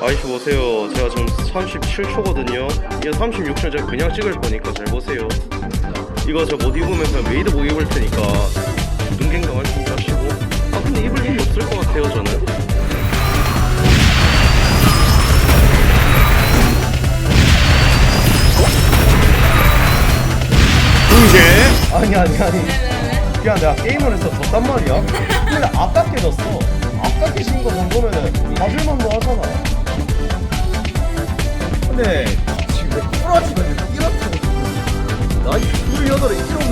아이씨 보세요. 제가 지금 37초거든요. 이거 36초 제가 그냥 찍을 거니까 잘 보세요. 이거 저 못 입으면 그냥 메이드 못 입을 테니까 눈갱강 할수 하시고. 아 근데 입을 일이 없을 것 같아요 저는. 이제 아니 아니 아니 그냥 내가 게임을 해서 졌단 말이야. 근데 아깝게 졌어. 아깝게 진거 정도면은 봐줄만도 하잖아. 근데 지금 내 꼬라지가 이렇게 나이 28에 이런